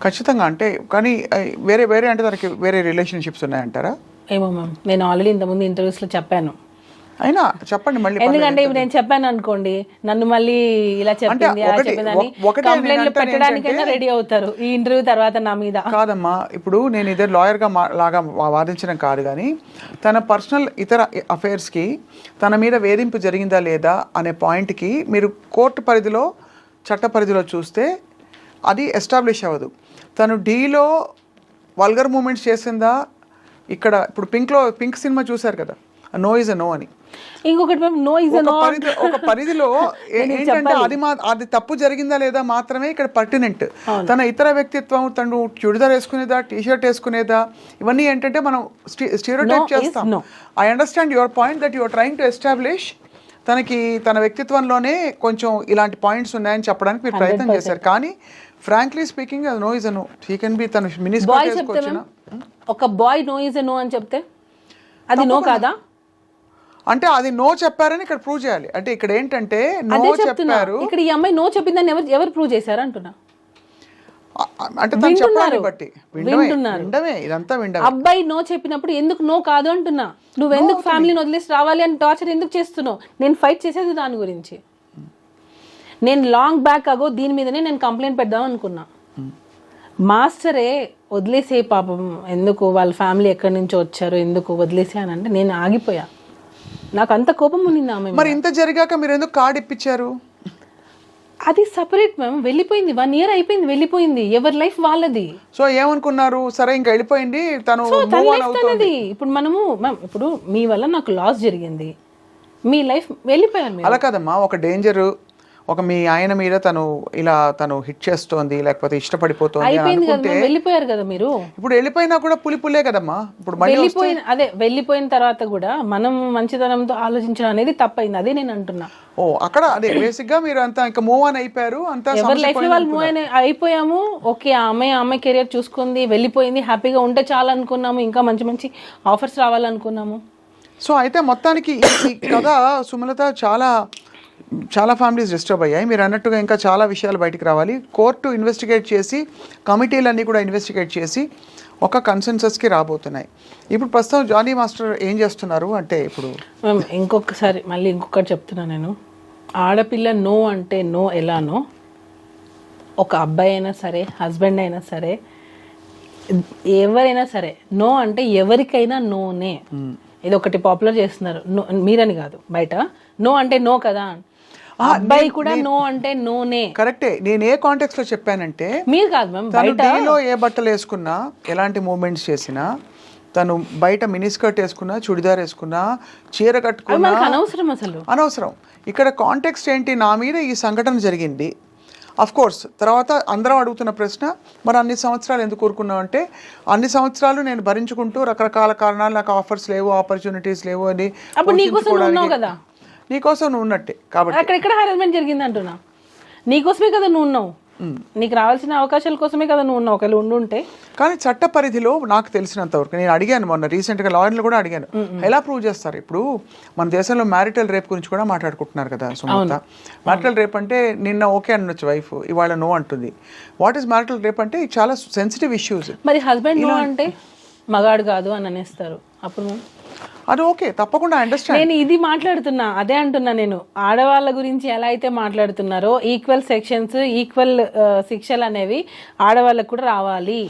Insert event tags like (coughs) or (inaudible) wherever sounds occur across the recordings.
ఖచ్చితంగా అంటే కానీ వేరే వేరే అంటే తనకి వేరే రిలేషన్షిప్స్ ఉన్నాయంటారా? ఏమో మ్యామ్ నేను ఆల్రెడీ ఇంతకుముందు ఇంటర్వ్యూస్లో చెప్పాను. అయినా చెప్పండి మళ్ళీ ఎందుకంటే ఇప్పుడు నేను చెప్పాను అనుకోండి నన్ను మళ్ళీ ఇలా చెప్పింది కంప్లైంట్లు పెట్టడానికైనా రెడీ అవుతారు ఈ ఇంటర్వ్యూ తర్వాత నా మీద. కాదమ్మా ఇప్పుడు నేను ఇదే లాయర్గా లాగా వాదించడం కాదు కానీ తన పర్సనల్ ఇతర అఫైర్స్కి తన మీద వేధింపు జరిగిందా లేదా అనే పాయింట్కి మీరు కోర్టు పరిధిలో చట్ట పరిధిలో చూస్తే అది ఎస్టాబ్లిష్ అవ్వదు. తను డీలో వల్గర్ మూమెంట్స్ చేసిందా? ఇక్కడ ఇప్పుడు పింక్లో పింక్ సినిమా చూశారు కదా. నో ఇస్ అ నో అని. ఇంకొకటి నో ఇస్ ఒక పరిధిలో (laughs) ఏంటంటే అది మా అది తప్పు జరిగిందా లేదా మాత్రమే ఇక్కడ పర్టినెంట్. తన ఇతర వ్యక్తిత్వం తను చుడిదార్ వేసుకునేదా టీ షర్ట్ వేసుకునేదా ఇవన్నీ ఏంటంటే మనం స్టీరియోటైప్ No is చేస్తాం. I understand your point that you're trying to establish తనకి తన వ్యక్తిత్వంలోనే కొంచెం ఇలాంటి పాయింట్స్ ఉన్నాయని చెప్పడానికి మీరు ప్రయత్నం చేశారు. కానీ ఫ్రాంక్లీ స్పీకింగ్ అది no is no he can be తన మినిస్టర్ బాయ్ చెప్తే వేసుకొచ్చిన. మ్యామ్ ఒక బాయ్ నో ఇస్ నో అని చెప్తే? అది నో కాదా? అంటే అది నో చెప్పారని ఇక్కడ ప్రూవ్ చేయాలి. అంటే ఇక్కడ ఏంటంటే నో చెప్పారు. ఇక్కడ ఈ అమ్మాయి నో చెప్పిందని ఎవరు ఎవరు ప్రూవ్ చేశారు అంటున్నా? అంటే తను వింటున్నారు. బట్టి. వినడమే ఇదంతా వినడమే అబ్బాయి నో చెప్పినప్పుడు ఎందుకు నో కాదు అంటున్నా? నువ్వు ఎందుకు ఫ్యామిలీని వదిలేసి రావాలి అని టార్చర్ ఎందుకు చేస్తున్నావు? నేను ఫైట్ చేసేది దాని గురించి. నేను లాంగ్ బ్యాక్ అగో దీని మీదనే నేను కంప్లైంట్ పెడదాం అనుకున్నా. మాస్టరే వదిలేసే పాపం ఎందుకు వాళ్ళ ఫ్యామిలీ ఎక్కడి నుంచో వచ్చారు ఎందుకు వదిలేసే అని అంటే నేను ఆగిపోయా. నాకు అంత కోపం ఉన్నింది ఆమె. మరి ఇంత జరిగాక మీరు ఎందుకు కార్డు ఇప్పించారు? అది సపరేట్ మ్యామ్ వెళ్ళిపోయింది. వన్ ఇయర్ అయిపోయింది వెళ్ళిపోయింది. ఎవరి లైఫ్ వాళ్ళది. సో ఏమనుకున్నారు? సరే ఇంకా వెళ్ళిపోయింది తను తనది. ఇప్పుడు మనము మ్యామ్ ఇప్పుడు మీ వల్ల నాకు లాస్ జరిగింది. మీ లైఫ్ వెళ్ళిపోయారు మీరు అలా కాదమ్మా ఒక డేంజర్ ఒక మీ ఆయన మీద తను ఇలా తను హిట్ చేస్తోంది లేకపోతే ఇష్టపడిపోతోంది అనుకుంటే వెళ్ళిపోయారు కదా మీరు? ఇప్పుడు వెళ్ళిపోయినా కూడా పులి పుల్లే కదమ్మా? ఇప్పుడు వెళ్ళిపోయిన అదే వెళ్ళిపోయిన తర్వాత కూడా మనం మంచితనంతో ఆలోచించడం అనేది తప్పైంది. అదే నేను అంటున్నా. ఓ అక్కడ అదే బేసిక్గా మీరు అంతా ఇంకా మూవ్ ఆన్ అయిపోయారు అంతా ఎవరి లైఫ్లో వాళ్ళు మూవ్ అయిన అయిపోయాము. ఓకే ఆ అమ్మాయి ఆ అమ్మాయి కెరియర్ చూసుకుంది వెళ్ళిపోయింది హ్యాపీగా ఉంటే చాలు అనుకున్నాము. ఇంకా మంచి మంచి ఆఫర్స్ రావాలనుకున్నాము. సో అయితే మొత్తానికి ఈ కథ సుమలత చాలా చాలా ఫ్యామిలీస్ డిస్టర్బ్ అయ్యాయి. మీరు అన్నట్టుగా ఇంకా చాలా విషయాలు బయటికి రావాలి. కోర్టు ఇన్వెస్టిగేట్ చేసి కమిటీలన్నీ కూడా ఇన్వెస్టిగేట్ చేసి ఒక కన్సెన్సస్కి రాబోతున్నాయి. ఇప్పుడు ప్రస్తుతం జానీ మాస్టర్ ఏం చేస్తున్నారు అంటే ఇప్పుడు? ఇంకొకసారి మళ్ళీ ఇంకొకటి చెప్తున్నా నేను. ఆడపిల్ల నో అంటే నో ఎలానో ఒక అబ్బాయి అయినా సరే హస్బెండ్ అయినా సరే ఎవరైనా సరే నో అంటే ఎవరికైనా నోనే. ఇది ఒకటి పాపులర్ చేస్తున్నారు. నో మీరని కాదు బయట. నో అంటే నో కదా. అబ్బాయి కూడా నో అంటే నోనే కరెక్టే. నేను ఏ కాంటెక్స్లో చెప్పానంటే మీరు కాదు మ్యామ్ ఏ బట్టలు వేసుకున్నా ఎలాంటి మూమెంట్స్ చేసినా తను బయట మినీ స్కర్ట్ వేసుకున్నా చుడిదార్ వేసుకున్నా చీర కట్టుకున్నా అనవసరం అసలు. అనవసరం. ఇక్కడ కాంటెక్స్ట్ ఏంటి నా మీద ఈ సంఘటన జరిగింది. అఫ్ కోర్స్ తర్వాత అందరం అడుగుతున్న ప్రశ్న మరి అన్ని సంవత్సరాలు ఎందుకు కోరుకున్నావు? అంటే అన్ని సంవత్సరాలు నేను భరించుకుంటూ రకరకాల కారణాలు నాకు ఆఫర్స్ లేవు ఆపర్చునిటీస్ లేవు అని నీకోసం నువ్వు ఉన్నట్టే. కాబట్టి అక్కడెక్కడ హరాస్మెంట్ జరిగింది అంటున్నా? నీకోసమే కదా నువ్వు ఉన్నావు. నీకు రావాల్సిన అవకాశాల కోసమే కదా నువ్వు ఉన్నావు ఒకవేళ ఉండుంటే కానీ చట్ట పరిధిలో నాకు తెలిసినంత వరకు నేను అడిగాను మొన్న రీసెంట్గా లాయర్లు కూడా అడిగాను. ఎలా ప్రూవ్ చేస్తారు? ఇప్పుడు మన దేశంలో మ్యారిటల్ రేప్ గురించి కూడా మాట్లాడుకుంటున్నారు కదా సుమత మ్యారిటల్ రేప్ అంటే నిన్న ఓకే అనొచ్చు వైఫ్ ఇవాళ నో అంటుంది. వాట్ ఈస్ మ్యారిటల్ రేప్ అంటే చాలా సెన్సిటివ్ ఇష్యూస్ మరి హస్బెండ్ నో అంటే మగాడు కాదు అని అనేస్తారు. అప్పుడు అది ఓకే తప్పకుండా అండర్స్టాండ్ నేను ఇది మాట్లాడుతున్నా అదే అంటున్నా నేను. ఆడవాళ్ళ గురించి ఎలా అయితే మాట్లాడుతున్నారో ఈక్వల్ సెక్షన్స్ ఈక్వల్ శిక్షలు అనేవి ఆడవాళ్ళకు కూడా రావాలి.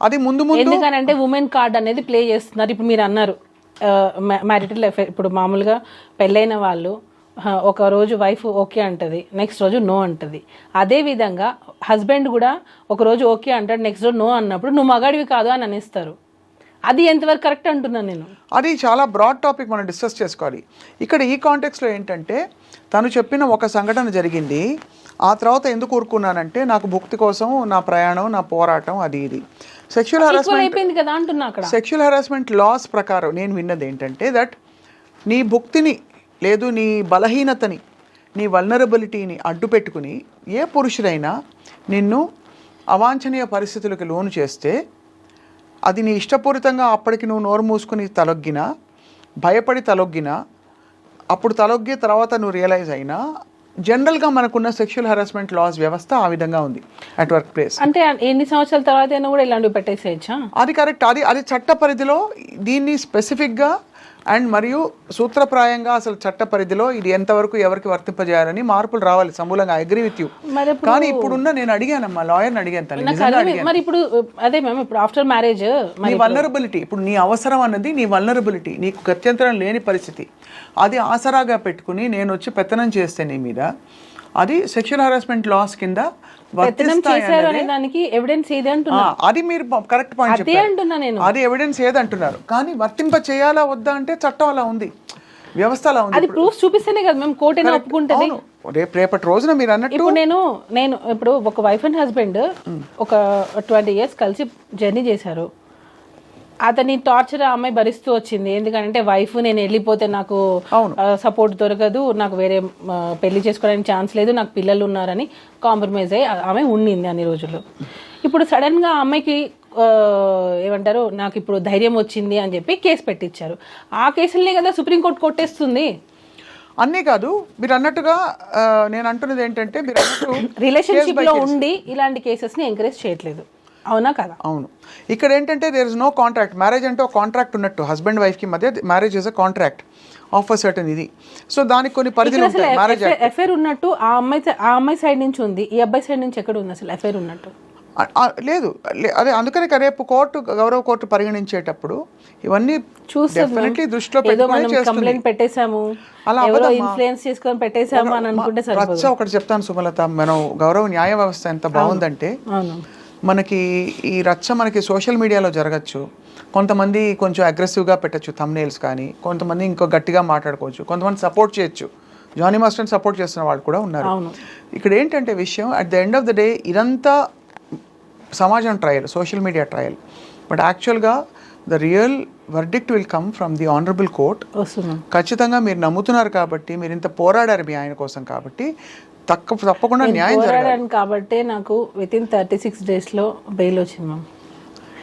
అది ముందు ముందు ఎందుకనంటే ఉమెన్ కార్డ్ అనేది ప్లే చేస్తున్నారు. ఇప్పుడు మీరు అన్నారు మ్యారిటల్ ఎఫెక్ట్ ఇప్పుడు మామూలుగా పెళ్ళైన వాళ్ళు ఆ, ఒక రోజు వైఫ్ ఓకే అంటది నెక్స్ట్ రోజు నో అంటది. అదే విధంగా హస్బెండ్ కూడా ఒక రోజు ఓకే అంటాడు నెక్స్ట్ రోజు నో అన్నప్పుడు నువ్వు మగాడివి కాదు అని అనేస్తారు. అది ఎంతవరకు కరెక్ట్ అంటున్నాను నేను. అది చాలా బ్రాడ్ టాపిక్ మనం డిస్కస్ చేసుకోవాలి. ఇక్కడ ఈ కాంటెక్స్లో ఏంటంటే తను చెప్పిన ఒక సంఘటన జరిగింది. ఆ తర్వాత ఎందుకు ఊరుకున్నానంటే నాకు భుక్తి కోసం నా ప్రయాణం నా పోరాటం అది ఇది. సెక్షువల్ హరాస్మెంట్ కదా అంటున్నా అక్కడ. సెక్షువల్ హరాస్మెంట్ లాస్ ప్రకారం నేను విన్నది ఏంటంటే దట్ నీ భుక్తిని లేదు నీ బలహీనతని నీ వల్నరబిలిటీని అడ్డు పెట్టుకుని ఏ పురుషుడైనా నిన్ను అవాంఛనీయ పరిస్థితులకు లోను చేస్తే అది నీ ఇష్టపూరితంగా అప్పటికి నువ్వు నోరు మూసుకుని తలొగ్గినా భయపడి తలొగ్గినా అప్పుడు తలొగ్గి తర్వాత నువ్వు రియలైజ్ అయినా జనరల్గా మనకున్న సెక్షువల్ హెరాస్మెంట్ లాస్ వ్యవస్థ ఆ విధంగా ఉంది అట్ వర్క్ ప్లేస్ అంటే ఎన్ని సంవత్సరాల తర్వాత అయినా కూడా ఇలాంటివి పెట్టేసేయచ్చా? అది కరెక్ట్ అది అది చట్ట పరిధిలో దీన్ని స్పెసిఫిక్గా అండ్ మరియు సూత్రప్రాయంగా అసలు చట్ట పరిధిలో ఇది ఎంతవరకు ఎవరికి వర్తింపజేయాలని మార్పులు రావాలి. సమూలంగా అగ్రి విత్ యూ కానీ ఇప్పుడున్న నేను అడిగానమ్మా లాయర్ని అడిగాను తల్లి. మరి ఇప్పుడు అదే మ్యామ్ ఇప్పుడు ఆఫ్టర్ మ్యారేజ్ నీ వల్నరబిలిటీ ఇప్పుడు నీ అవసరం అన్నది నీ వల్నరబిలిటీ నీకు గత్యంతరం లేని పరిస్థితి. అది ఆసరాగా పెట్టుకుని నేను వచ్చి పెత్తనం చేస్తే నీ మీద అది సెక్షువల్ హరాస్మెంట్ లాస్ కింద అది మీరు కరెక్ట్ పాయింట్ అదే అంటున్నా నేను. అది ఎవిడెన్స్ ఏదంటున్నారు కానీ వర్తింప చేయాలా వద్దా అంటే చట్టం అలా ఉంది. వ్యవస్థ అలా ఉంది అది ప్రూఫ్ చూపిస్తేనే కదా మేము కోర్టు అయినా ఒప్పుకుంటది? అవును. రేపు రేపటి రోజున మీరు అన్నట్టు ఇప్పుడు నేను నేను ఇప్పుడు ఒక వైఫ్ అండ్ హస్బెండ్ ఒక ట్వంటీ ఇయర్స్ కలిసి జర్నీ చేశారు. అతని టార్చర్ అమ్మాయి భరిస్తూ వచ్చింది. ఎందుకంటే వైఫ్ నేను వెళ్ళిపోతే నాకు. సపోర్ట్ దొరకదు. నాకు వేరే పెళ్ళి చేసుకోవడానికి ఛాన్స్ లేదు. నాకు పిల్లలు ఉన్నారని కాంప్రమైజ్ అయ్యి ఆమె ఉండింది అన్ని రోజులు. ఇప్పుడు సడన్గా ఆ అమ్మాయికి ఏమంటారు నాకు ఇప్పుడు ధైర్యం వచ్చింది అని చెప్పి కేసు పెట్టించారు. ఆ కేసులనే కదా సుప్రీంకోర్టు కొట్టేస్తుంది. అన్నీ కాదు మీరు అన్నట్టుగా నేను అంటున్నది ఏంటంటే మీరు అన్నట్టు (coughs) రిలేషన్షిప్లో ఉండి ఇలాంటి కేసెస్ని ఎంకరేజ్ చేయట్లేదు. అవునా కదా? అవును. ఇక్కడ ఏంటంటే there is no contract marriage అంటే ఒక కాంట్రాక్ట్ ఉన్నట్టు. హస్బెండ్ వైఫ్కి మధ్య marriage is a contract of a certain ఇది. సో దానికి కొన్ని పరిధులు ఉంటాయి. మ్యారేజ్ ఎఫ్ఐఆర్ ఉన్నట్టు ఆ అమ్మాయి ఆ అమ్మాయి సైడ్ నుంచి ఉంది. ఈ అబ్బాయి సైడ్ నుంచి ఎక్కడ ఉంది అసలు ఎఫ్ఐఆర్ ఉన్నట్టు? లేదు. అదే అందుకనే రేపు కోర్టు గౌరవ కోర్టు పరిగణించేటప్పుడు ఇవన్నీ డెఫినెట్లీ దృష్టిలో కంప్లైంట్ పెట్టేశాము. అలా. ఇన్ఫ్లుయెన్స్ చేసుకొని పెట్టేశాము అని అనుకుంటే ఒకటి చెప్తాను సుమలత. మనం గౌరవ న్యాయ వ్యవస్థ ఎంత బాగుందంటే అవును. మనకి ఈ రచ్చ మనకి సోషల్ మీడియాలో జరగచ్చు. కొంతమంది కొంచెం అగ్రెసివ్గా పెట్టచ్చు thumbnails కానీ కొంతమంది ఇంకో గట్టిగా మాట్లాడుకోవచ్చు కొంతమంది సపోర్ట్ చేయొచ్చు. జానీ మాస్టర్ని సపోర్ట్ చేస్తున్న వాళ్ళు కూడా ఉన్నారు. ఇక్కడ ఏంటంటే విషయం at the end of the day ఇదంతా సమాజం trial social media trial but యాక్చువల్గా the real verdict will come from the honourable court ఖచ్చితంగా మీరు నమ్ముతున్నారు కాబట్టి మీరు ఇంత పోరాడారు మీ ఆయన కోసం కాబట్టి తక్క తప్పకుండా న్యాయం జరగాలి. కాబట్టి నాకు విత్ ఇన్ థర్టీ సిక్స్ డేస్లో బెయిల్ వచ్చింది మ్యామ్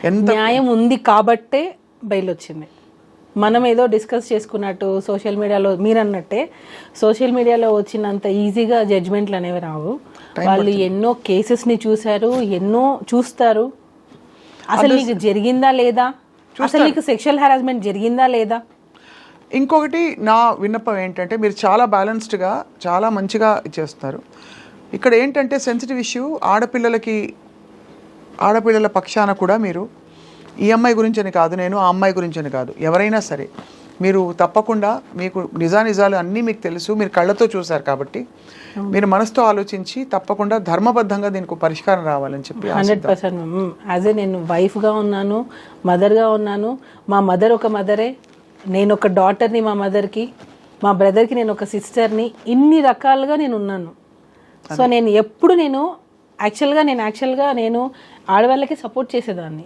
ఎంత న్యాయం ఉంది కాబట్టే బెయిల్ వచ్చింది. మనం ఏదో డిస్కస్ చేసుకున్నట్టు సోషల్ మీడియాలో మీరు అన్నట్టే సోషల్ మీడియాలో వచ్చినంత ఈజీగా జడ్జ్మెంట్లు అనేవి రావు. వాళ్ళు ఎన్నో కేసెస్ని చూశారు ఎన్నో చూస్తారు. అసలు నీకు జరిగిందా లేదా? అసలు నీకు సెక్షువల్ హెరాస్మెంట్ జరిగిందా లేదా? ఇంకొకటి నా విన్నపం ఏంటంటే మీరు చాలా బ్యాలెన్స్డ్గా చాలా మంచిగా చేస్తున్నారు ఇక్కడ ఏంటంటే సెన్సిటివ్ ఇష్యూ ఆడపిల్లలకి ఆడపిల్లల పక్షాన కూడా మీరు ఈ అమ్మాయి గురించి అని కాదు నేను ఆ అమ్మాయి గురించి అని కాదు. ఎవరైనా సరే మీరు తప్పకుండా మీకు నిజానిజాలు అన్నీ మీకు తెలుసు మీరు కళ్ళతో చూశారు కాబట్టి మీరు మనసుతో ఆలోచించి తప్పకుండా ధర్మబద్ధంగా దీనికి పరిష్కారం రావాలని చెప్పి హండ్రెడ్ పర్సెంట్. యాజ్ ఏ నేను వైఫ్గా ఉన్నాను మదర్గా ఉన్నాను మా మదర్ ఒక మదరే నేను ఒక డాటర్ని మా మదర్కి మా బ్రదర్కి నేను ఒక సిస్టర్ని ఇన్ని రకాలుగా నేను ఉన్నాను సో నేను ఎప్పుడు నేను యాక్చువల్గా నేను యాక్చువల్గా నేను ఆడవాళ్ళకి సపోర్ట్ చేసేదాన్ని.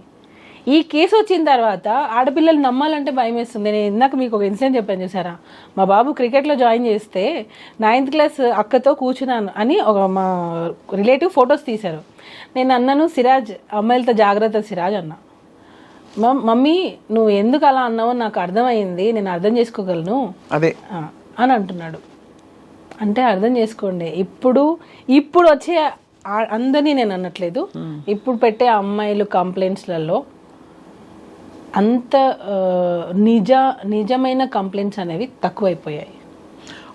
ఈ కేసు వచ్చిన తర్వాత ఆడపిల్లలు నమ్మాలంటే భయం వేస్తుంది. నేను ఇందాక మీకు ఒక ఇన్సిడెంట్ చెప్పాను చూసారా? మా బాబు క్రికెట్లో జాయిన్ చేస్తే నైన్త్ క్లాస్ అక్కతో కూర్చున్నాను అని ఒక మా రిలేటివ్ ఫొటోస్ తీశారు. నేను అన్నాను సిరాజ్ అమ్మాయిలతో జాగ్రత్త సిరాజ్ అన్నా. "మమ్- మమ్మీ నువ్వు ఎందుకు అలా అన్నావో నాకు అర్థమైంది నేను అర్థం చేసుకోగలను? అదే. అని అంటున్నాడు. అంటే అర్థం చేసుకోండి ఇప్పుడు ఇప్పుడు వచ్చే అందరినీ నేను అనట్లేదు. ఇప్పుడు పెట్టే అమ్మాయిలు కంప్లైంట్స్లలో అంత నిజ నిజమైన కంప్లైంట్స్ అనేవి తక్కువైపోయాయి.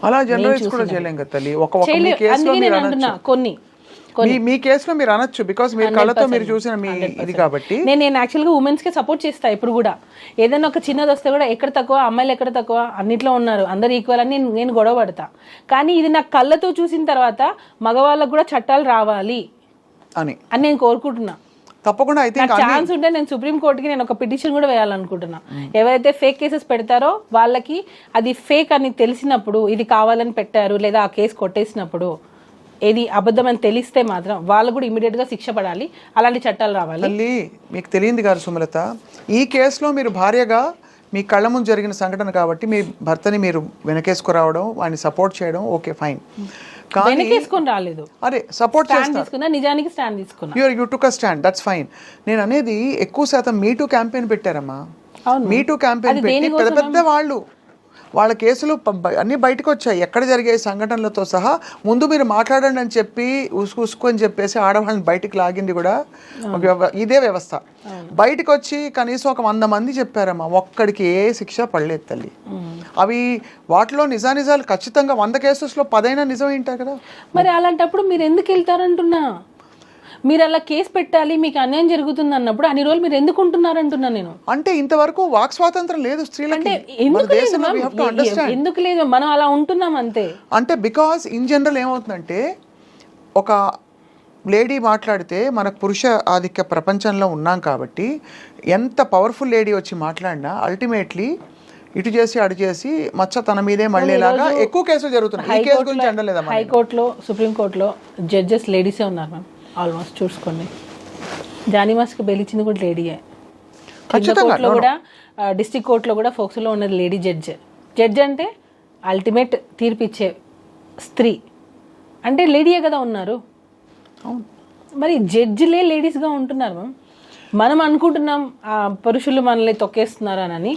అలా జనరలైజ్ కూడా చేయలేం కదా తల్లి. ఒక అందుకే నేను అంటున్నా కొన్ని. మీ మీ కేసులో మీరు అనొచ్చు బికాస్ మీరు కళ్ళతో మీరు చూసిన మీ ఇది కాబట్టి. నేను నేను యాక్చువల్గా ఉమెన్స్కి సపోర్ట్ చేస్తా ఇప్పుడు కూడా. ఏదైనా ఒక చిన్నది వస్తే కూడా ఎక్కడ తక్కువ అమ్మాయిలు ఎక్కడ తక్కువ అన్నిట్లో ఉన్నారు. అందరు ఈక్వల్ అని నేను- గొడవ పడతా. కానీ ఇది నా కళ్ళతో చూసిన తర్వాత మగవాళ్ళకు కూడా చట్టాలు రావాలి అని. అని నేను కోరుకుంటున్నా. తప్పకుండా నాకు ఛాన్స్ ఉంటే నేను సుప్రీం కోర్టుకి నేను ఒక పిటిషన్ కూడా వేయాలనుకుంటున్నా. ఎవరైతే ఫేక్ కేసెస్ పెడతారో వాళ్ళకి అది ఫేక్ అని తెలిసినప్పుడు ఇది కావాలని పెట్టారు లేదా ఆ కేసు కొట్టేసినప్పుడు ఏది అబద్ధం అని తెలిస్తే మాత్రం వాళ్ళు కూడా ఇమీడియట్గా శిక్ష పడాలి. అలాంటి చట్టాలు రావాలి. మీకు తెలియంది కాదు సుమలత. ఈ కేసులో మీరు భార్యగా మీ కళ్ళ ముందు జరిగిన సంఘటన కాబట్టి మీ భర్తని మీరు వెనకేసుకురావడం వాడిని సపోర్ట్ చేయడం ఓకే ఫైన్ కానీ రాలేదు. అరే సపోర్ట్ తీసుకున్నా నిజానికి స్టాండ్ తీసుకున్నా. You are you took a stand that's fine నేను అనేది ఎక్కువ శాతం మీ టూ క్యాంపెయిన్ పెట్టారమ్మా. అవును. మీ టూ క్యాంపెయిన్ పెట్టి పెద్ద పెద్ద వాళ్ళు. వాళ్ళ కేసులు అన్నీ బయటకు వచ్చాయి. ఎక్కడ జరిగే సంఘటనలతో సహా ముందు మీరు మాట్లాడండి అని చెప్పి ఉసుకు ఉసుకు అని చెప్పేసి ఆడవాళ్ళని బయటికి లాగింది కూడా ఇదే వ్యవస్థ. బయటకు వచ్చి కనీసం ఒక వంద మంది చెప్పారమ్మా ఒక్కడికి ఏ శిక్ష పడలేదు తల్లి. అవి వాటిలో నిజానిజాలు ఖచ్చితంగా వంద కేసెస్లో పదైనా నిజం ఏంటారు కదా? మరి అలాంటప్పుడు మీరు ఎందుకు వెళ్తారంటున్నా? మీరు అలా కేసు పెట్టాలి మీకు అన్యాయం జరుగుతుంది అన్నప్పుడు అన్ని రోజులు మీరు ఎందుకు ఉంటున్నారంటున్నా నేను. అంటే ఇంతవరకు వాక్ స్వాతంత్రం లేదు స్త్రీలకి. ఎందుకు లేదు ఎందుకు లేదు? మనం అలా ఉంటున్నాం అంతే. అంటే బికాస్ ఇన్ జనరల్ ఏమవుతుందంటే ఒక లేడీ మాట్లాడితే మనకు పురుష ఆధిక్య ప్రపంచంలో ఉన్నాం కాబట్టి ఎంత పవర్ఫుల్ లేడీ వచ్చి మాట్లాడినా అల్టిమేట్లీ ఇటు చేసి అటు చేసి మచ్చ తన మీదే మళ్ళీలాగా ఎక్కువ కేసులు జరుగుతున్నాయి. హైకోర్టులో సుప్రీంకోర్టులో జడ్జెస్ లేడీసే ఉన్నారు మ్యామ్ ఆల్మోస్ట్ చూసుకోండి. బెయిల్ ఇచ్చింది కూడా లేడీయే కోర్టులో కూడా డిస్ట్రిక్ట్ కోర్టులో కూడా ఫోక్స్లో ఉన్నది లేడీ జడ్జ్. జడ్జ్ అంటే అల్టిమేట్ తీర్పు ఇచ్చే స్త్రీ. అంటే లేడీయే కదా ఉన్నారు. మరి జడ్జిలే లేడీస్గా ఉంటున్నారు మ్యామ్. మనం అనుకుంటున్నాం ఆ, పురుషులు మనల్ని తొక్కేస్తున్నారు అని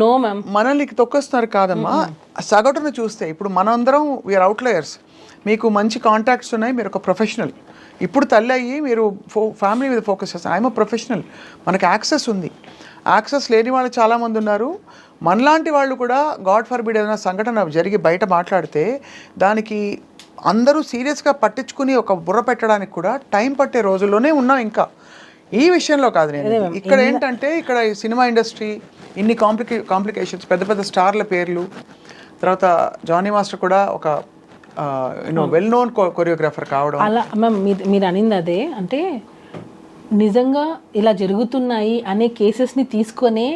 నో మ్యామ్ మనల్ని తొక్కేస్తున్నారు కాదమ్మా. సగటును చూస్తే ఇప్పుడు మనందరం వీఆర్ అవుట్లయర్స్ మీకు మంచి కాంటాక్ట్స్ ఉన్నాయి మీరు ఒక ప్రొఫెషనల్ ఇప్పుడు తల్లి అయ్యి మీరు ఫో ఫ్యామిలీ మీద ఫోకస్ చేస్తారు ఐఎమ్ ప్రొఫెషనల్ మనకి యాక్సెస్ ఉంది. యాక్సెస్ లేని వాళ్ళు చాలామంది ఉన్నారు. మనలాంటి వాళ్ళు కూడా గాడ్ ఫర్బిడ్ ఏదైనా సంఘటన జరిగి బయట మాట్లాడితే దానికి అందరూ సీరియస్గా పట్టించుకుని ఒక బుర్ర పెట్టడానికి కూడా టైం పట్టే రోజుల్లోనే ఉన్నాం ఇంకా. ఈ విషయంలో కాదు నేను. ఇక్కడ ఏంటంటే ఇక్కడ ఈ సినిమా ఇండస్ట్రీ ఇన్ని కాంప్లికే కాంప్లికేషన్స్ పెద్ద పెద్ద స్టార్ల పేర్లు. తర్వాత జానీ మాస్టర్ కూడా ఒక యూనో వెల్ నోన్ కొరియోగ్రాఫర్ కావడం. అలా మ్యామ్ మీరు అనింది అదే అంటే నిజంగా ఇలా జరుగుతున్నాయి అనే కేసెస్ని తీసుకొనే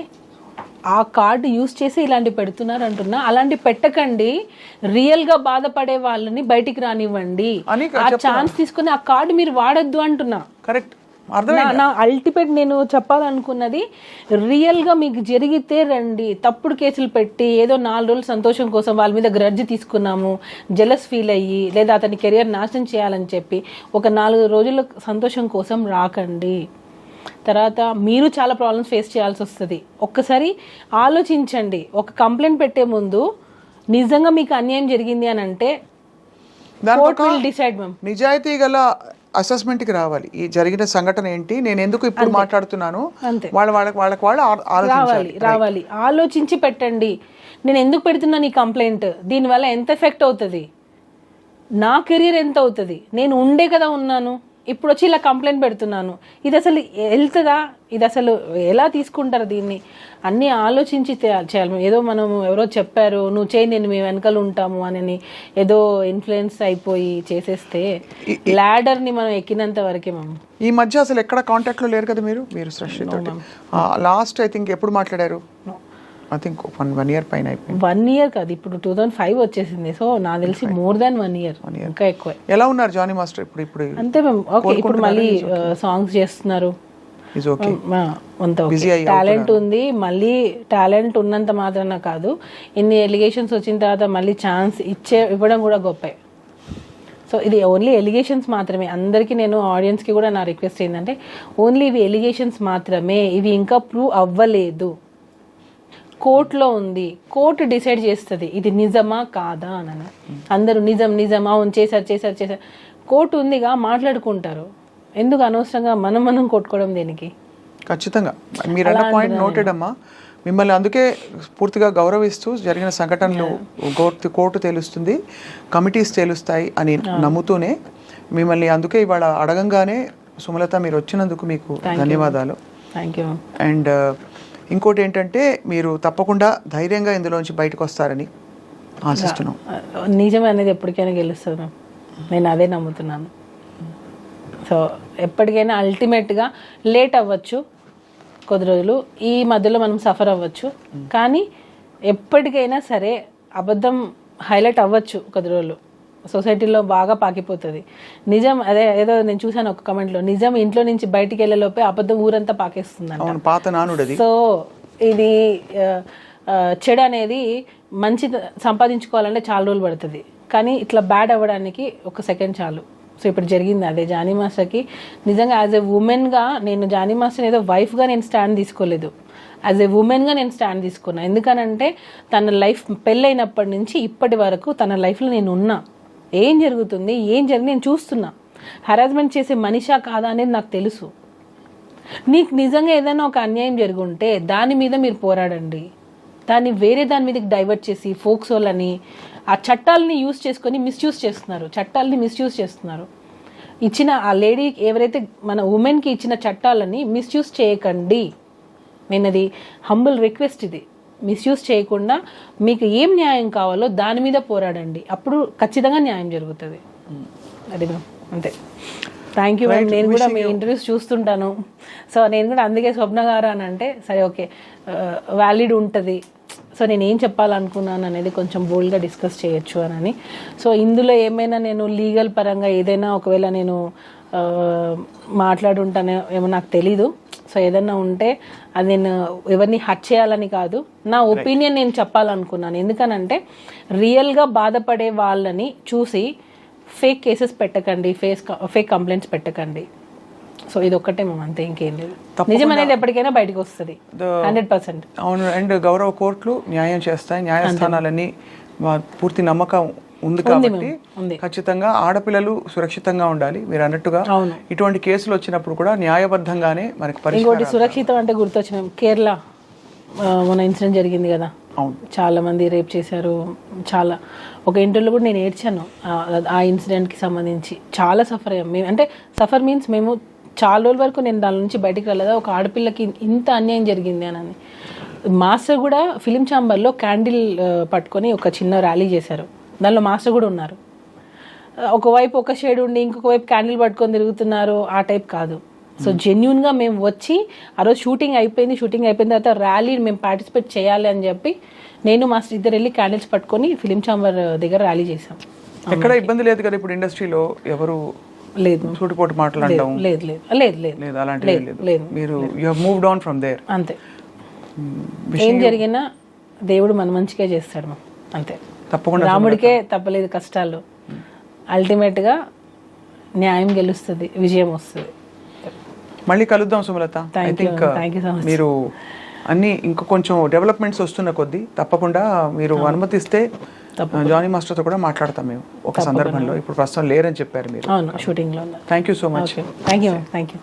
ఆ కార్డు యూస్ చేసి ఇలాంటి పెడుతున్నారు అంటున్నా అలాంటి పెట్టకండి. రియల్గా బాధపడే వాళ్ళని బయటికి రానివ్వండి. ఆ ఛాన్స్ తీసుకొని ఆ కార్డు మీరు వాడొద్దు అంటున్నా. కరెక్ట్. నా- అల్టిమేట్ నేను చెప్పాలనుకున్నది రియల్గా మీకు జరిగితే రండి. తప్పుడు కేసులు పెట్టి ఏదో నాలుగు రోజులు సంతోషం కోసం వాళ్ళ మీద గ్రడ్జ్ తీసుకున్నాము జెలస్ ఫీల్ అయ్యి లేదా అతని కెరియర్ నాశనం చేయాలని చెప్పి ఒక నాలుగు రోజుల సంతోషం కోసం రాకండి. తర్వాత మీరు చాలా ప్రాబ్లమ్స్ ఫేస్ చేయాల్సి వస్తుంది. ఒక్కసారి ఆలోచించండి. ఒక కంప్లైంట్ పెట్టే ముందు నిజంగా మీకు అన్యాయం జరిగింది అని అంటే డిసైడ్ మ్యామ్ నిజాయితీ గల అసెస్మెంట్కి రావాలి. ఈ జరిగిన సంఘటన ఏంటి? నేను ఎందుకు ఇప్పుడు మాట్లాడుతున్నాను. వాళ్ళ వాళ్ళకి వాళ్ళకి వాళ్ళు రావాలి రావాలి. ఆలోచించి పెట్టండి. నేను ఎందుకు పెడుతున్నాను ఈ కంప్లైంట్ దీనివల్ల ఎంత ఎఫెక్ట్ అవుతుంది? నా కెరీర్ ఎంత అవుతుంది? నేను ఉండే కదా ఉన్నాను. ఇప్పుడు వచ్చి ఇలా కంప్లైంట్ పెడుతున్నాను. ఇది అసలు వెళ్తుందా ఇది అసలు ఎలా తీసుకుంటారు దీన్ని? అన్నీ ఆలోచించి చేయాలి. ఏదో మనం ఎవరో చెప్పారు నువ్వు చేయి నేను మీ వెనకాల ఉంటాము అని ఏదో ఇన్ఫ్లుయెన్స్ అయిపోయి చేసేస్తే ల్యాడర్ని మనం ఎక్కినంత వరకే మనం ఈ మధ్య అసలు ఎక్కడ కాంటాక్ట్లో లేరు కదా మీరు? మీరు లాస్ట్ ఐ థింక్ ఎప్పుడు మాట్లాడారు? I think one one year పైన అయిపోయింది. వన్ ఇయర్ కాదు ఇప్పుడు టూ థౌసండ్ ఫైవ్ వచ్చేసింది. సో నాకు తెలిసి మోర్ దాన్ వన్ ఇయర్ ఇంకా ఎక్కువ. ఎలా ఉన్నారు జానీ మాస్టర్ ఇప్పుడు ఇప్పుడు అంతే మేము ఓకే ఇప్పుడు మళ్ళీ సాంగ్స్ చేస్తున్నారు. టాలెంట్ ఉంది మళ్ళీ టాలెంట్ ఉన్నంత మాత్రాన కాదు. ఇన్ని ఎలిగేషన్స్ వచ్చిన తర్వాత మళ్ళీ ఛాన్స్ ఇచ్చే ఇవ్వడం కూడా గొప్పే. సో ఇది ఓన్లీ ఎలిగేషన్స్ మాత్రమే. అందరికీ నేను ఆడియన్స్కి కూడా నా రిక్వెస్ట్ ఏంటంటే ఓన్లీ ఇవి ఎలిగేషన్స్ మాత్రమే. ఇవి ఇంకా ప్రూవ్ అవ్వలేదు. కోర్టులో ఉంది. కోర్టు డిసైడ్ చేస్తుంది. ఇది నిజమా కాదా అని అందరూ నిజం నిజం అవును చేశారు చేశారు చేశారు. కోర్టు ఉందిగా మాట్లాడుకుంటారు. ఎందుకు అనవసరంగా మనం మనం కొట్టుకోవడం దేనికి? ఖచ్చితంగా. మీరు అన్న పాయింట్ నోటెడ్ అమ్మా. మిమ్మల్ని అందుకే పూర్తిగా గౌరవిస్తూ జరిగిన సంఘటనలు కోర్టు కోర్టు తేలుస్తుంది. కమిటీస్ తేలుస్తాయి అని నమ్ముతూనే మిమ్మల్ని అందుకే ఇవాళ అడగంగానే సుమలత మీరు వచ్చినందుకు మీకు ధన్యవాదాలు. థ్యాంక్ యూ అండ్ ఇంకోటి ఏంటంటే మీరు తప్పకుండా ధైర్యంగా ఇందులోంచి బయటకు వస్తారని ఆశిస్తున్నాం. నిజమే అనేది ఎప్పటికైనా గెలుస్తుంది మ్యామ్. నేను అదే నమ్ముతున్నాను. సో ఎప్పటికైనా అల్టిమేట్గా లేట్ అవ్వచ్చు కొద్ది రోజులు. ఈ మధ్యలో మనం సఫర్ అవ్వచ్చు. కానీ ఎప్పటికైనా సరే అబద్ధం హైలైట్ అవ్వచ్చు కొద్ది రోజులు. సొసైటీలో బాగా పాకిపోతుంది. నిజం అదే ఏదో నేను చూసాను ఒక కమెంట్లో నిజం ఇంట్లో నుంచి బయటికి వెళ్ళేలోపే అబద్ధం ఊరంతా పాకేస్తుందంట. అవును పాత సో ఇది చెడు అనేది మంచి సంపాదించుకోవాలంటే చాలా రోజులు పడుతుంది. కానీ ఇట్లా బ్యాడ్ అవ్వడానికి ఒక సెకండ్ చాలు. సో ఇప్పుడు జరిగింది అదే జానీ మాస్టర్కి. నిజంగా యాజ్ ఎ ఉమెన్గా నేను జానీ మాస్టర్ ఏదో వైఫ్గా నేను స్టాండ్ తీసుకోలేదు. యాజ్ ఏ ఉమెన్గా నేను స్టాండ్ తీసుకున్నా. ఎందుకనంటే తన లైఫ్ పెళ్ళైనప్పటి నుంచి ఇప్పటి వరకు తన లైఫ్లో నేను ఉన్నా. ఏం జరుగుతుంది? ఏం జరిగింది నేను చూస్తున్నా. హరాస్మెంట్ చేసే మనిషా కాదా అనేది నాకు తెలుసు. నీకు నిజంగా ఏదైనా ఒక అన్యాయం జరుగుంటే దాని మీద మీరు పోరాడండి. దాన్ని వేరే దాని మీదకి డైవర్ట్ చేసి ఫోక్సోలని ఆ చట్టాలని యూస్ చేసుకొని మిస్యూజ్ చేస్తున్నారు. చట్టాలని మిస్యూజ్ చేస్తున్నారు. ఇచ్చిన ఆ లేడీ ఎవరైతే మన ఉమెన్కి ఇచ్చిన చట్టాలని మిస్యూజ్ చేయకండి. నేను అది హంబుల్ రిక్వెస్ట్ ఇది. మిస్యూజ్ చేయకుండా మీకు ఏం న్యాయం కావాలో దాని మీద పోరాడండి. అప్పుడు ఖచ్చితంగా న్యాయం జరుగుతుంది. అది అంతే. థ్యాంక్ యూ మ్యామ్ నేను కూడా మీ ఇంటర్వ్యూస్ చూస్తుంటాను. సో నేను కూడా అందుకే స్వప్న గారు అని అంటే సరే ఓకే. వ్యాలిడ్ ఉంటుంది. సో నేను ఏం చెప్పాలనుకున్నాను అనేది కొంచెం బోల్డ్గా డిస్కస్ చేయొచ్చు అని సో ఇందులో ఏమైనా నేను లీగల్ పరంగా ఏదైనా ఒకవేళ నేను ఆ, మాట్లాడుంటానో ఏమో నాకు తెలీదు. సో ఏదైనా ఉంటే అది నేను ఎవరిని హట్ చేయాలని కాదు. నా ఒపీనియన్ నేను చెప్పాలనుకున్నాను. ఎందుకనంటే రియల్గా బాధపడే వాళ్ళని చూసి ఫేక్ కేసెస్ పెట్టకండి ఫేస్ ఫేక్ కంప్లైంట్స్ పెట్టకండి. సో ఇది ఒక్కటే మేము అంతే ఇంకేం లేదు. నిజం అనేది ఎప్పటికైనా బయటకు వస్తుంది. Hundred percent. అవును అండ్ గౌరవ కోర్టులు న్యాయం చేస్తాయి. న్యాయస్థానాలని వా- పూర్తి నమ్మకం ఉంది కాబట్టి. ఖచ్చితంగా ఆడపిల్లలు సురక్షితంగా ఉండాలి. మీరు అన్నట్టుగా అవును. ఇటువంటి కేసులు వచ్చినప్పుడు కూడా న్యాయబద్ధంగానే మనకి ఇంకోటి సురక్షితం అంటే గుర్తొచ్చిన కేరళ ఆ, మొన్న ఇన్సిడెంట్ జరిగింది కదా. అవును. చాలా మంది రేప్ చేశారు. చాలా. ఒక ఇంటర్వ్యూలో కూడా నేను ఏడ్చాను. ఆ- ఆ ఇన్సిడెంట్కి సంబంధించి చాలా సఫర్ అయ్యాం. మేము అంటే సఫర్ మీన్స్ మేము చాలా రోజుల వరకు నేను దాని నుంచి బయటికి రాలేదా? ఒక ఆడపిల్లకి ఇంత అన్యాయం జరిగింది అని మాస్టర్ కూడా ఫిలిం ఛాంబర్లో క్యాండిల్ పట్టుకొని ఒక చిన్న ర్యాలీ చేశారు. దానిలో మాస్టర్ కూడా ఉన్నారు. ఒకవైపు ఒక షేడ్ ఉండి ఇంకొక వైపు క్యాండిల్ పట్టుకొని తిరుగుతున్నారు ఆ టైప్ కాదు. సో జెన్యున్గా మేము వచ్చి ఆ రోజు షూటింగ్ అయిపోయింది షూటింగ్ అయిపోయిన తర్వాత ర్యాలీ మేము పార్టిసిపేట్ చేయాలి అని చెప్పి నేను మాస్టర్ ఇద్దరు వెళ్ళి క్యాండిల్స్ పట్టుకొని ఫిలిం ఛాంబర్ దగ్గర ర్యాలీ చేసాం ఎక్కడ ఇబ్బంది లేదు కదా ఇప్పుడు ఇండస్ట్రీలో ఎవరు లేదు. సూటిపోటు మాట్లాడడం? లేదు లేదు లేదు. లేదు లేదు. అలాంటివి లేదు. మీరు you have moved on from there అంతే. ఏం జరిగినా దేవుడు మన మంచిగా చేస్తాడు మా. అంతే. తప్పకుండా రాముడికే తప్పలేదు కష్టాలు. అల్టిమేట్గా న్యాయం గెలుస్తుంది విజయం వస్తుంది. మళ్ళీ కలుద్దాం సుమలత. I think much. మీరు అన్ని ఇంకా కొంచెం డెవలప్మెంట్స్ వస్తున్న కొద్దీ తప్పకుండా మీరు అనుమతిస్తే జానీ మాస్టర్తో కూడా మాట్లాడతాం మేము ఒక సందర్భంలో. ఇప్పుడు ప్రస్తుతం లేరని చెప్పారు మీరు. షూటింగ్లో thank you so much thank you thank you